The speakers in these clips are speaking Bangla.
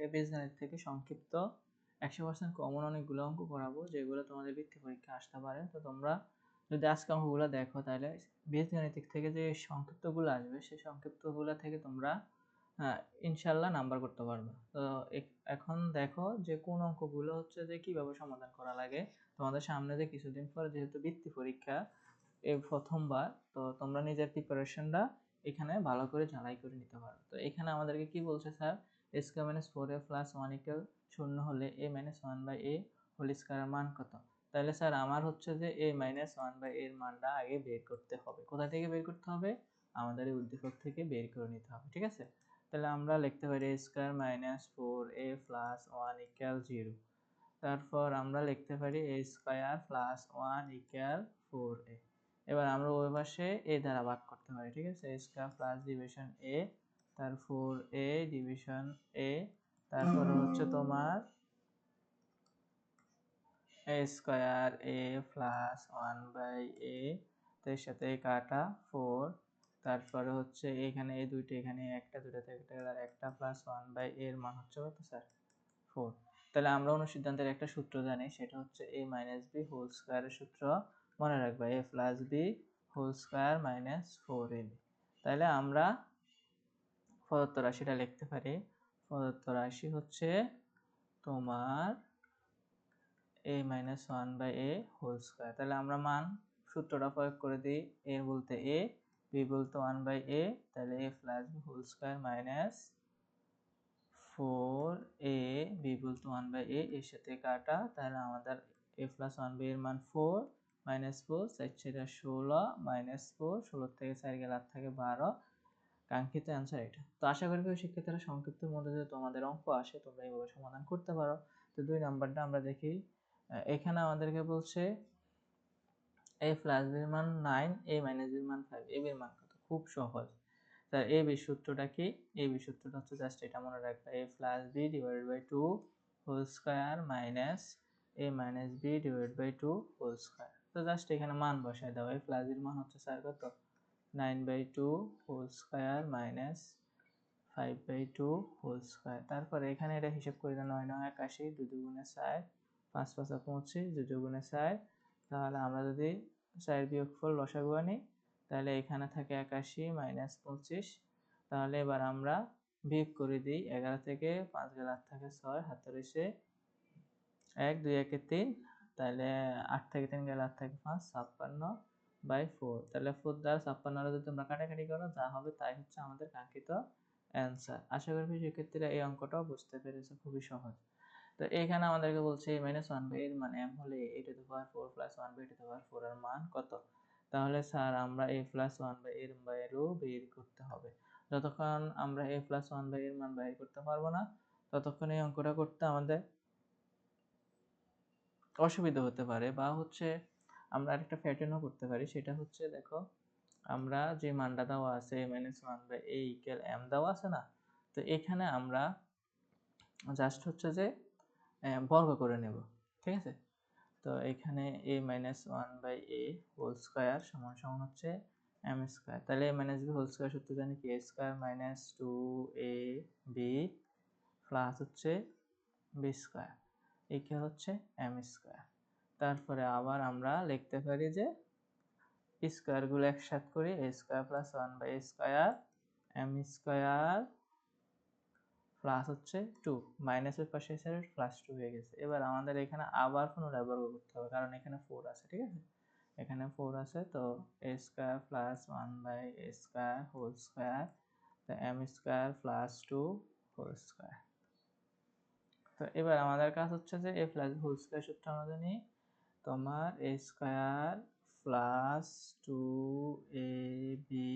আজকে বীজগণিত থেকে সংক্ষিপ্ত একশো পার্সেন্ট কমন অনেকগুলো অঙ্ক করাবো, যেগুলো তোমাদের বৃত্তি পরীক্ষা আসতে পারে। তো তোমরা যদি আজকে অঙ্কগুলো দেখো, তাহলে বীজগণিতিক থেকে যে সংক্ষিপ্তগুলো আসবে, সেই সংক্ষিপ্তগুলো থেকে তোমরা ইনশাল্লাহ নাম্বার করতে পারবে। তো এখন দেখো যে কোন অঙ্কগুলো হচ্ছে যে কীভাবে সমাধান করা লাগে। তোমাদের সামনে যে কিছুদিন পর যেহেতু বৃত্তি পরীক্ষা এই প্রথমবার, তো তোমরা নিজের প্রিপারেশনটা এখানে ভালো করে ঝালাই করে নিতে পারো। তো এখানে আমাদেরকে কি বলছে sir A square minus four A plus one equal শূন্য হলে A minus one by A whole স্কোয়ারের মান কত? তাহলে স্যার আমার হচ্ছে যে এ মাইনাস ওয়ান বাই এর মানটা আগে বের করতে হবে। কোথা থেকে বের করতে হবে? আমাদের এই উদ্দীপক থেকে বের করে নিতে হবে, ঠিক আছে? তাহলে আমরা লিখতে পারি square minus four A plus one equal zero তারপর আমরা লিখতে পারি A square plus one equal four A এবার আমরা ওই পাশে এ দ্বারা ভাগ করতে পারি, ঠিক আছে? A square plus division A তারপর এ ডিভিশন এ তারপর হচ্ছে তোমার A square A plus one by A এর সাথে কাটা ফোর তারপরে হচ্ছে এখানে এই দুইটা, এখানে একটা দুটো থেকে একটা একটা প্লাস ওয়ান বাই এর মান হচ্ছে কত স্যার ফোর তাহলে আমরা অনুসিদ্ধান্তের একটা সূত্র জানি, সেটা হচ্ছে এ মাইনাস বি হোল স্কোয়ারের সূত্র মনে রাখবে A plus B whole square minus four A তাহলে আমরা প্রদত্ত রাশিটা লিখতে পারি। প্রদত্ত রাশি হচ্ছে তোমার A minus one by A whole square তাহলে আমরা মান সূত্রটা প্রয়োগ করে দিই। এ বলতে এ বি বলতে ওয়ান বাই এ তাহলে A plus B whole square minus four A B বলতে ওয়ান বাই এ এর সাথে কাটা। তাহলে আমাদের এ প্লাস ওয়ান বাই এর মান ফোর মাইনাস ফোর চার চারটা ষোলো মাইনাস ফোর ষোলো থেকে চার গেলে থেকে বারো। কাঙ্ক্ষিত অ্যান্সার এটা। তো আশা করি শিক্ষার্থীরা সংক্ষিপ্তের মধ্যে যদি তোমাদের অঙ্ক আসে, তোমরা এইভাবে সমাধান করতে পারো। তো দুই নাম্বারটা আমরা দেখি। এখানে আমাদেরকে বলছে এ প্লাস বির মান নাইন এ মাইনাস বির মান ফাইভ এ বির মান কত? খুব সহজ। তার এ বি সূত্রটা কি? এ বি সূত্রটা হচ্ছে জাস্ট এটা মনে রাখবে। A plus B divided by two whole square minus A minus B divide by two whole square তো জাস্ট এখানে মান বসায় দাও। এ প্লাস বির মান হচ্ছে স্যার কত? Nine by two whole square minus five by two whole square. তারপরে এখানে এটা হিসাব করে দাও, নয় নয় একাশি, দুই দুগুণে ষাট পাঁচ পাঁচা পঁচিশ, দুই দুগুণে ষাট তাহলে আমরা যদি চার বিয়োগফল লসাগু আনি, তাহলে এখানে থাকে একাশি মাইনাস পঁচিশ। তাহলে এবার আমরা বিয়োগ করে দিই, এগারো থেকে পাঁচ গেলে আট থাকে ছয় হাতে এক, দুই একে তিন, তাহলে আট থেকে তিন গেলে আট থেকে পাঁচ, ছাপ্পান্ন বাই ফোর তাহলে ফোর দ্বারা ছাপ্পান্ন যদি তোমরা কাটাকাটি করো, যা হবে তাই হচ্ছে আমাদের কাঙ্ক্ষিত অ্যান্সার আশা করি শিক্ষার্থীরা এই অঙ্কটাও বুঝতে পেরেছে, খুবই সহজ। তো এখানে আমাদেরকে বলছে মাইনাস ওয়ান বাই এর মান এম হলে A to the power four plus one by to the power four এর মান কত? তাহলে স্যার আমরা এ প্লাস ওয়ান বাই এর বাইরেও বের করতে হবে। যতক্ষণ আমরা এ প্লাস ওয়ান বাই এর মান বাইর করতে পারব না, ততক্ষণ এই অঙ্কটা করতে আমাদের অসুবিধা হতে পারে বা হচ্ছে আমরা আরেকটা প্যাটার্নও করতে পারি। সেটা হচ্ছে দেখো, আমরা যে মানটা দেওয়া আছে A minus one by A equal M দেওয়া আছে না? তো এখানে আমরা জাস্ট হচ্ছে যে বর্গ করে নেব, ঠিক আছে? তো এখানে A minus one by A whole square সমান সমান হচ্ছে এম স্কোয়ার তাহলে A minus B whole square সূত্র জানি কি? A square minus two A B plus হচ্ছে বি স্কোয়ার একে হচ্ছে এম স্কোয়ার তারপরে আবার আমরা লিখতে পারি যে স্কোয়ারগুলো একসাথ করি A square plus one by square M square plus হচ্ছে টু মাইনাসের পাশে এসে প্লাস টু হয়ে গেছে। এবার আমাদের এখানে আবার পুনরায় বর্গ করতে হবে, কারণ এখানে ফোর আছে, ঠিক আছে? এখানে ফোর আছে, তো A square plus one by A square whole square তো M square plus two whole square তো এবার আমাদের কাজ হচ্ছে যে এ প্লাস হোল স্কোয়ার সূত্র আমরা জানি তোমার A square plus two A B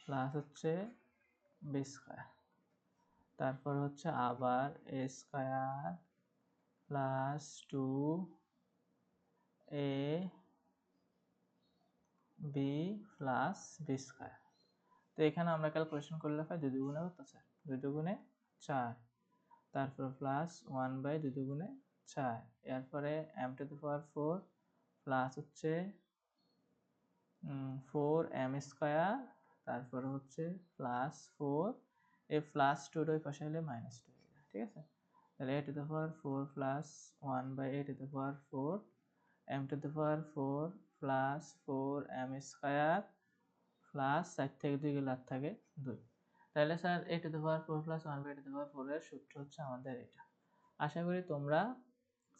plus হচ্ছে বি স্কোয়ার। তারপর হচ্ছে আবার A square plus two A B plus B square. তো এখানে আমরা ক্যালকুলেশন করলে পাই দুই দুগুণে কত স্যার দুই দুগুণে চার। তারপর প্লাস ওয়ান বাই দুই দুগুণে চার এরপরে M to the power four plus হচ্ছে ফোর এম স্কোয়ার তারপরে হচ্ছে প্লাস ফোর এ প্লাস টুর ওই পাশে হলে মাইনাস টু ঠিক আছে? তাহলে A to the power four plus one by A to the power four M to the power four plus four M square plus চার থেকে দুই গেলে আর থাকে দুই। তাহলে sir A to the power four plus one by A to the power ফোরের সূত্র হচ্ছে আমাদের এটা। আশা করি তোমরা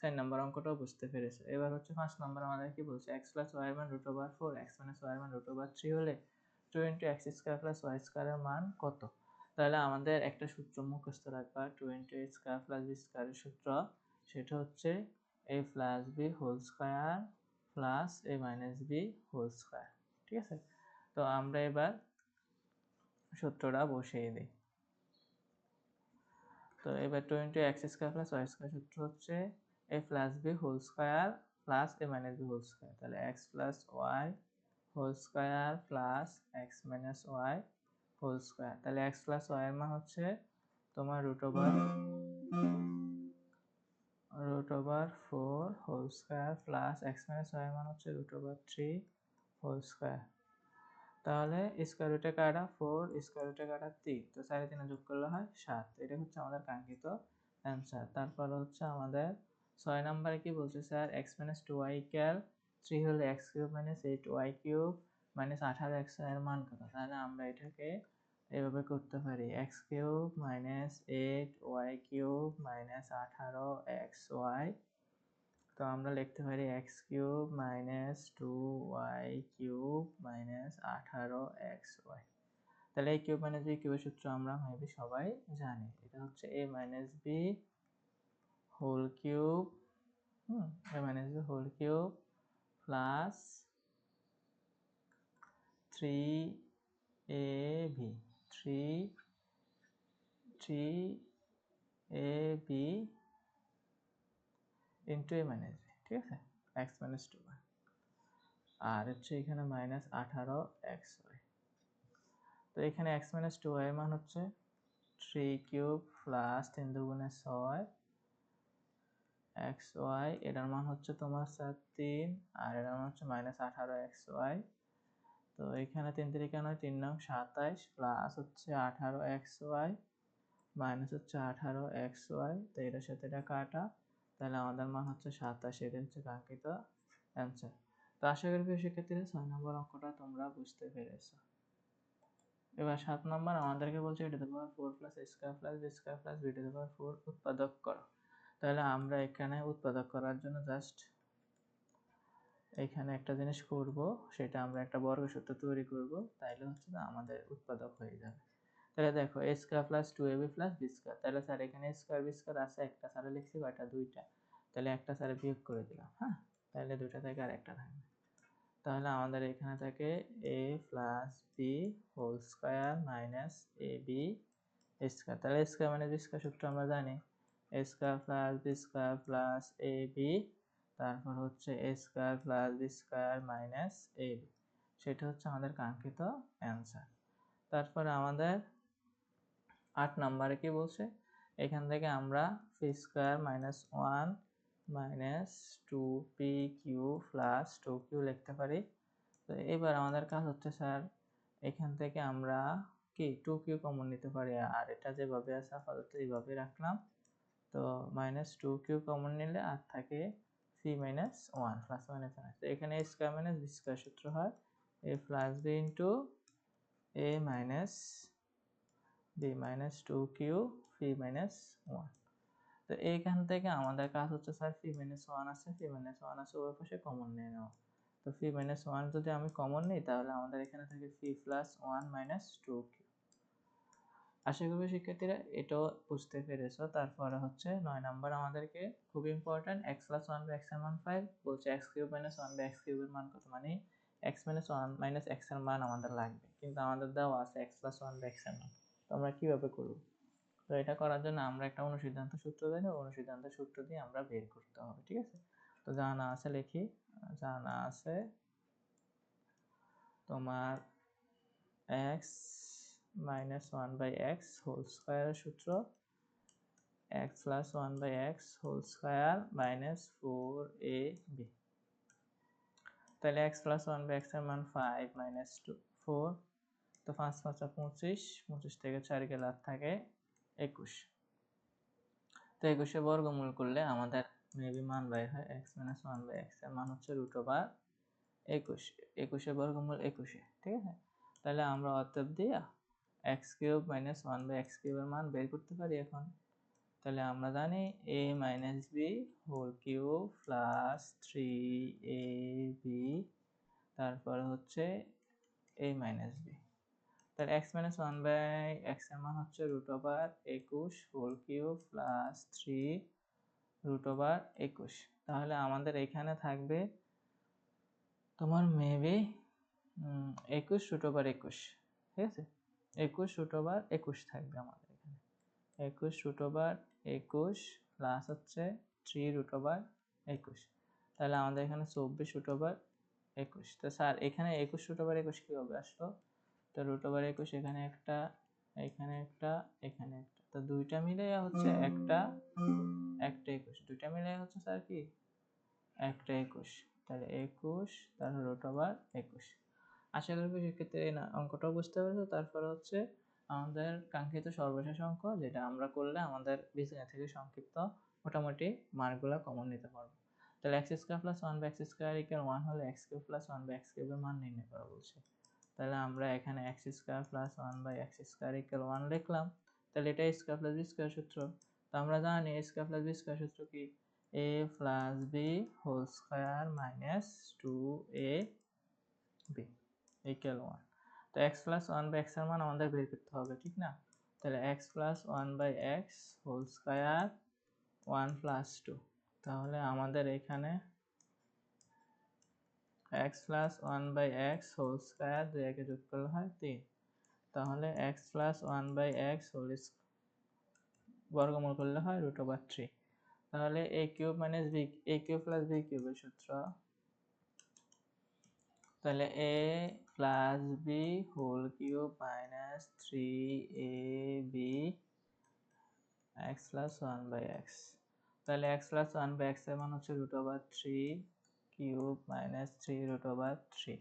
চার নাম্বার অঙ্কটাও বুঝতে পেরেছ। এবার হচ্ছে পাঁচ নাম্বার আমাদের কি বলছে? এক্স প্লাস ওয়াই মান root over four X minus Y মান রুট ওভার থ্রি হলে two into X square plus Y স্কোয়ারের মান কত? তাহলে আমাদের একটা সূত্র মুখস্থ রাখবা two into A square plus B স্কোয়ারের সূত্র। সেটা হচ্ছে A plus B whole square plus A minus B whole square ঠিক আছে? তো আমরা এবার সূত্রটা বসিয়ে দিই। তো এবার two into X square plus Y square সূত্র হচ্ছে A plus B whole square plus A minus B whole square তাহলে X plus Y whole square plus X minus Y whole square তাহলে এক্স প্লাস ওয়াই এর মান হচ্ছে তোমার root over root over four whole square plus X minus Y মান হচ্ছে root over three whole square তাহলে স্কোয়ার রুটে কাটা ফোর স্কোয়ার রুটে কাটা তিন তো সাড়ে তিনে যোগ করলে হয় সাত। এটা হচ্ছে আমাদের কাঙ্ক্ষিত অ্যান্সার তারপর হচ্ছে আমাদের ছয় নম্বরে কি বলছে sir? X minus two Y equal three হলে X cube minus eight Y cube minus আঠারো এক্সের মান কত? তাহলে আমরা এটাকে এভাবে করতে পারি। X cube minus eight Y cube minus আঠারো এক্স ওয়াই তো আমরা লিখতে পারি X cube minus two Y cube minus আঠারো এক্স ওয়াই তাহলে এই কিউব মাইনাস বি কিউবের সূত্র আমরা মেবি সবাই জানি। এটা হচ্ছে A minus B B whole cube plus three A V three three A B into A minus B ঠিক আছে? এক্স মাইনাস টু ওয়াই আর হচ্ছে এখানে মাইনাস আঠারো এক্স ওয়াই তো এখানে এক্স মাইনাস টু ওয়াই মান হচ্ছে থ্রি কিউব প্লাস তিন দুগুণে ছয় এক্স ওয়াই, এটার মান হচ্ছে তোমার স্যার তিন, আর এটার মান হচ্ছে মাইনাস আঠারো এক্স ওয়াই। তো এখানে তিন তিরিকা নয় তিন নং সাতাইশ প্লাস হচ্ছে আঠারো এক্স ওয়াই মাইনাস হচ্ছে আঠারো এক্স ওয়াই। তো এটার সাথে এটা কাটা, তাহলে আমাদের মান হচ্ছে সাতাশ, এটা হচ্ছে কাঙ্ক্ষিত অ্যান্সার তো আশা করি শিক্ষার্থীরা, ছয় নম্বর অঙ্কটা তোমরা বুঝতে পেরেছ। এবার সাত নম্বর, আমাদেরকে বলছে এটা power four plus square plus B square plus B to power four উৎপাদক করো। তাহলে আমরা এখানে উৎপাদক করার জন্য জাস্ট এখানে একটা জিনিস করব, সেটা আমরা একটা বর্গসূত্র তৈরি করব, তাইলে হচ্ছে আমাদের উৎপাদক হয়ে যাবে। তাহলে দেখো A square plus two A B plus B square তাহলে স্যার এখানে স্কোয়ার বি স্কোয়ার আছে, একটা স্যারে লিখছি কয়টা? দুইটা। তাহলে একটা স্যারে বিয়োগ করে দিলাম হ্যাঁ? তাহলে দুইটা থেকে আর একটা থাকবে। তাহলে আমাদের এখানে থাকে A plus B whole square minus A B square তাহলে স্কোয়ার মানে বি স্কোয়ার সূত্র আমরা জানি A plus B square plus A B, তারপর হচ্ছে A plus B square minus A B. সেটা হচ্ছে আমাদের কাঙ্ক্ষিত অ্যান্সার। তারপরে আমাদের আট নাম্বারে কি বলছে? এখান থেকে আমরা P square minus one minus two P Q plus two Q লিখতে পারি। তো এবার আমাদের কাজ হচ্ছে স্যার, এখান থেকে আমরা কি টু কিউ কমন নিতে পারি? আর এটা যেভাবে আছে, আপাতত এইভাবে রাখলাম। তো মাইনাস টু কিউ কমন নিলে আর থাকে C minus one plus minus one তো এখানে A square minus B square সূত্র হয়। A plus B into A minus B minus two Q P minus one তো এইখান থেকে আমাদের কাজ হচ্ছে স্যার ফি মাইনাস ওয়ান আছে ফি মাইনাস ওয়ান আছে ওই পাশে কমন নিয়ে নেওয়া। তো ফি মাইনাস ওয়ান যদি আমি কমন নিই, তাহলে আমাদের এখানে থাকে P plus one minus two Q আশা করব শিক্ষার্থীরা এটাও বুঝতে পেরেছ। তারপরে হচ্ছে নয় নাম্বার আমাদেরকে খুব important X plus one by এক্সের মান ফাইভ বলছে X cube minus one by X কিউবের মান কত? মানে এক্স মাইনাস ওয়ান মাইনাস এক্সের মান আমাদের লাগবে। কিন্তু আমাদের দেওয়া আছে এক্স প্লাস ওয়ান বাই এক্সের মান। তো আমরা কীভাবে করব? তো এটা করার জন্য আমরা একটা অনুসিদ্ধান্ত সূত্র দেয় অনুসিদ্ধান্ত সূত্র দিয়ে আমরা বের করতে হবে, ঠিক আছে? তো জানা আছে লিখি। জানা আছে তোমার X minus one by X whole স্কোয়ারের সূত্র X plus one by X whole square minus four A B তাহলে এক্স প্লাস ওয়ান বাই এক্সের মান ফাইভ মাইনাস টু ফোর তো পাঁচ পাঁচা পঁচিশ পঁচিশ থেকে চার গেলে থাকে একুশ। তো একুশে বর্গমূল করলে আমাদের মেবি মান বাই হয় এক্স মাইনাস ওয়ান বাই এক্সের মান হচ্ছে রুট ওভার একুশ, একুশে বর্গমূল একুশে, ঠিক আছে? তাহলে আমরা অতএব দিয়া X cube minus one by X কিউবের মান বের করতে পারি এখন। তাহলে আমরা জানি A minus B whole cube plus three A B তারপর হচ্ছে এ মাইনাস বি তাহলে এক্স মাইনাস ওয়ান বাই এক্সের মান হচ্ছে রুট ওভার একুশ whole cube plus three root over একুশ। তাহলে আমাদের এখানে থাকবে তোমার মেবি একুশ রুট ওভার একুশ, ঠিক আছে? একুশ রুট একুশ থাকবে আমাদের এখানে। একুশ রুট একুশ প্লাস হচ্ছে থ্রি রুট একুশ। তাহলে আমাদের এখানে চব্বিশ রুট একুশ। তো স্যার এখানে একুশ রুট একুশ কীভাবে আসলো? তো রুট একুশ, এখানে একটা এখানে একটা এখানে একটা। তো দুইটা মিলে হচ্ছে একটা একটা একুশ। দুইটা মিলে হচ্ছে স্যার কি? একটা একুশ। তাহলে একুশ তারপর রুট একুশ। আশা করব সেক্ষেত্রে এই অঙ্কটাও বুঝতে পেরেছ। তারপরে হচ্ছে আমাদের কাঙ্ক্ষিত সর্বশেষ অঙ্ক, যেটা আমরা করলে আমাদের বীজগণিত থেকে সংক্ষিপ্ত মোটামুটি মার্কগুলো কমন নিতে পারব। তাহলে X square plus one by X square equal one হলে X cube plus one by X কিউবের মান নির্ণয় করা বলছে। তাহলে আমরা এখানে X square plus one by X square equal one লিখলাম। তাহলে এটা স্কোয়ার প্লাস বি স্কোয়ার সূত্র। তো আমরা জানি স্কোয়ার প্লাস বি স্কোয়ার সূত্র কি? A plus B whole square minus two A B equal one তো এক্স প্লাস ওয়ান বাই এক্সের মান আমাদের বের করতে হবে, ঠিক না? তাহলে x plus one by x whole square one plus two তাহলে আমাদের এখানে x plus one by x whole square দুই একে যোগ করলে হয় তিন। তাহলে x plus one by x whole বর্গমূল করলে হয় রুট ওভার থ্রি তাহলে A cube minus B A cube plus B কিউবের সূত্র তাহলে A plus B whole cube minus three A B x plus one by x তাহলে এক্স প্লাস ওয়ান বাই এক্সের মান হচ্ছে root over three cube minus three root over three